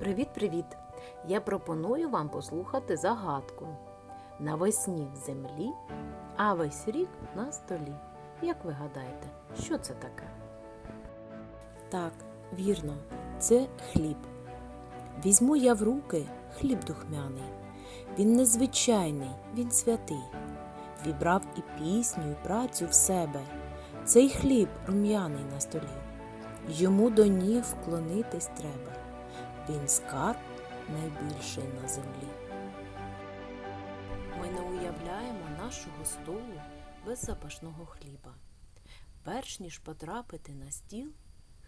Привіт-привіт! Я пропоную вам послухати загадку. Навесні в землі, а весь рік на столі. Як ви гадаєте, що це таке? Так, вірно, це хліб. Візьму я в руки хліб духмяний. Він незвичайний, він святий. Вібрав і пісню, і працю в себе. Цей хліб рум'яний на столі. Йому до ніг вклонитись треба. Він скарб найбільший на землі. Ми не уявляємо нашого столу без запашного хліба. Перш ніж потрапити на стіл,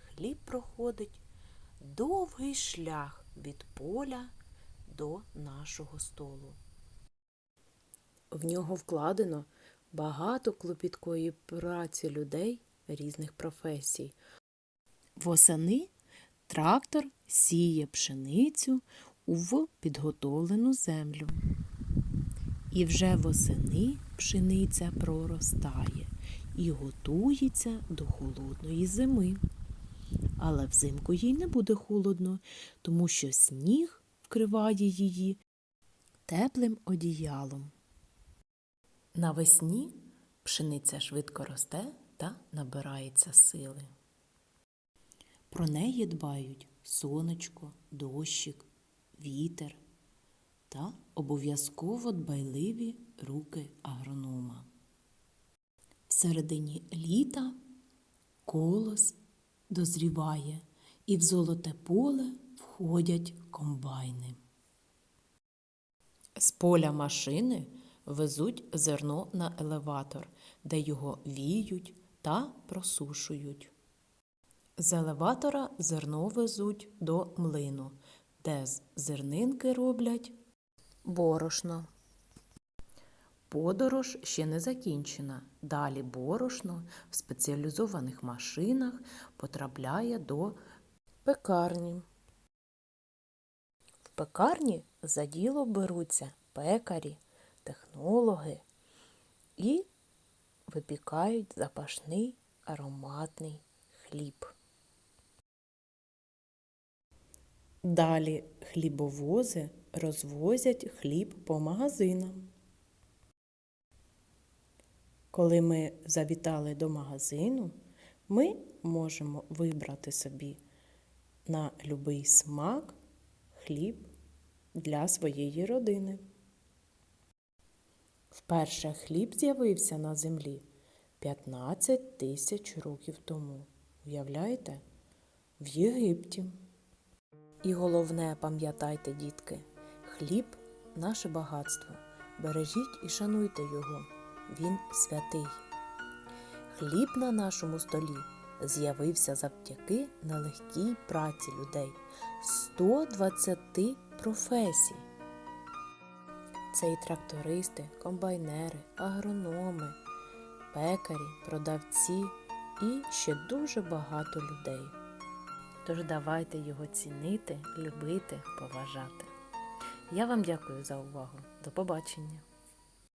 хліб проходить довгий шлях від поля до нашого столу. В нього вкладено багато клопіткої праці людей різних професій. Восени трактор сіє пшеницю в підготовлену землю. І вже восени пшениця проростає і готується до холодної зими. Але взимку їй не буде холодно, тому що сніг вкриває її теплим одіялом. Навесні пшениця швидко росте та набирається сили. Про неї дбають сонечко, дощик, вітер та обов'язково дбайливі руки агронома. В середині літа колос дозріває, і в золоте поле входять комбайни. З поля машини везуть зерно на елеватор, де його віють та просушують. З елеватора зерно везуть до млину, де з зернинки роблять борошно. Подорож ще не закінчена. Далі борошно в спеціалізованих машинах потрапляє до пекарні. В пекарні за діло беруться пекарі, технологи і випікають запашний ароматний хліб. Далі хлібовози розвозять хліб по магазинам. Коли ми завітали до магазину, ми можемо вибрати собі на любий смак хліб для своєї родини. Вперше хліб з'явився на землі 15 тисяч років тому. Уявляєте? В Єгипті. І головне, пам'ятайте, дітки, хліб наше багатство. Бережіть і шануйте його. Він святий. Хліб на нашому столі з'явився завдяки нелегкій праці людей 120 професій. Це і трактористи, комбайнери, агрономи, пекарі, продавці і ще дуже багато людей. Тож давайте його цінити, любити, поважати. Я вам дякую за увагу. До побачення!